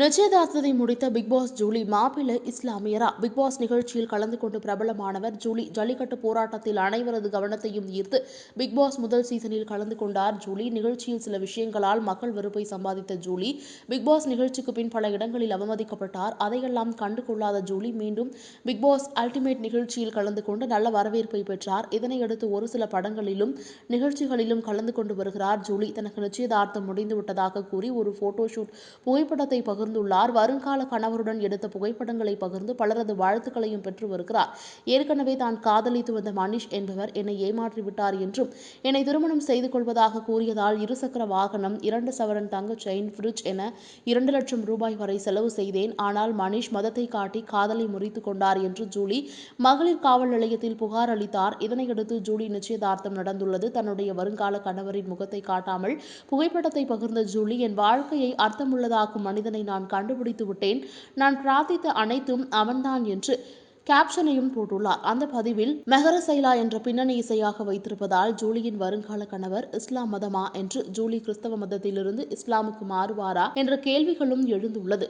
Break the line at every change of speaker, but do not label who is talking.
நிச்சயதார்த்தத்தை முடித்த Bigg Boss Julie மாப்பிள்ளை இஸ்லாமியரா? Bigg Boss நிகழ்ச்சியில் கலந்து கொண்டு பிரபலமானவர் ஜூலி ஜல்லிக்கட்டு போராட்டத்தில் அனைவரது கவனத்தையும் ஈர்த்து பிக்பாஸ் முதல் சீசனில் கலந்து கொண்டார் ஜூலி. நிகழ்ச்சியில் சில விஷயங்களால் மக்கள் வெறுப்பை சம்பாதித்த ஜூலி பிக்பாஸ் நிகழ்ச்சிக்கு பின் பல இடங்களில் அவமதிக்கப்பட்டார். அதையெல்லாம் கண்டு கொள்ளாத ஜூலி மீண்டும் பிக்பாஸ் அல்டிமேட் நிகழ்ச்சியில் கலந்து கொண்டு நல்ல வரவேற்பை பெற்றார். இதனையடுத்து ஒரு சில படங்களிலும் நிகழ்ச்சிகளிலும் கலந்து கொண்டு வருகிறார் ஜூலி. தனக்கு நிச்சயதார்த்தம் முடிந்துவிட்டதாக கூறி ஒரு போட்டோ ஷூட் புகைப்படத்தை பகிர்ந்துள்ளார் வருங்கால கணவருடன் எடுத்த புகைப்படங்களை பகிர்ந்து பலரது வாழ்த்துக்களையும் பெற்று வருகிறார். ஏற்கனவே தான் காதலித்து வந்த மனிஷ் என்பவர் என்னை ஏமாற்றி விட்டார் என்றும் என்னை திருமணம் செய்து கொள்வதாக கூறியதால் இருசக்கர வாகனம் இரண்டு சவரன் தங்க செயின் ஃப்ரிட்ஜ் என இரண்டு லட்சம் ரூபாய் வரை செலவு செய்தேன். ஆனால் மனிஷ் மதத்தை காட்டி காதலை முறித்துக் கொண்டார் என்று ஜூலி மகளிர் காவல் நிலையத்தில் புகார் அளித்தார். இதனையடுத்து ஜூலி நிச்சயதார்த்தம் நடந்துள்ளது. தன்னுடைய வருங்கால கணவரின் முகத்தை காட்டாமல் புகைப்படத்தை பகிர்ந்த ஜூலி என் வாழ்க்கையை அர்த்தமுள்ளதாக்கும் மனிதனை நான் கண்டுபிடித்து விட்டேன். நான் பிரார்த்தித்த அனைத்தும் அவன்தான் என்று கேப்ஷனையும் போட்டுள்ளார். அந்த பதிவில் மெஹரசைலா என்ற பின்னணி இசையாக வைத்திருப்பதால் ஜூலியின் வருங்கால கணவர் இஸ்லாம் மதமா? என்று ஜூலி கிறிஸ்தவ மதத்திலிருந்து இஸ்லாமுக்கு மாறுவாரா என்ற கேள்விகளும் எழுந்துள்ளது.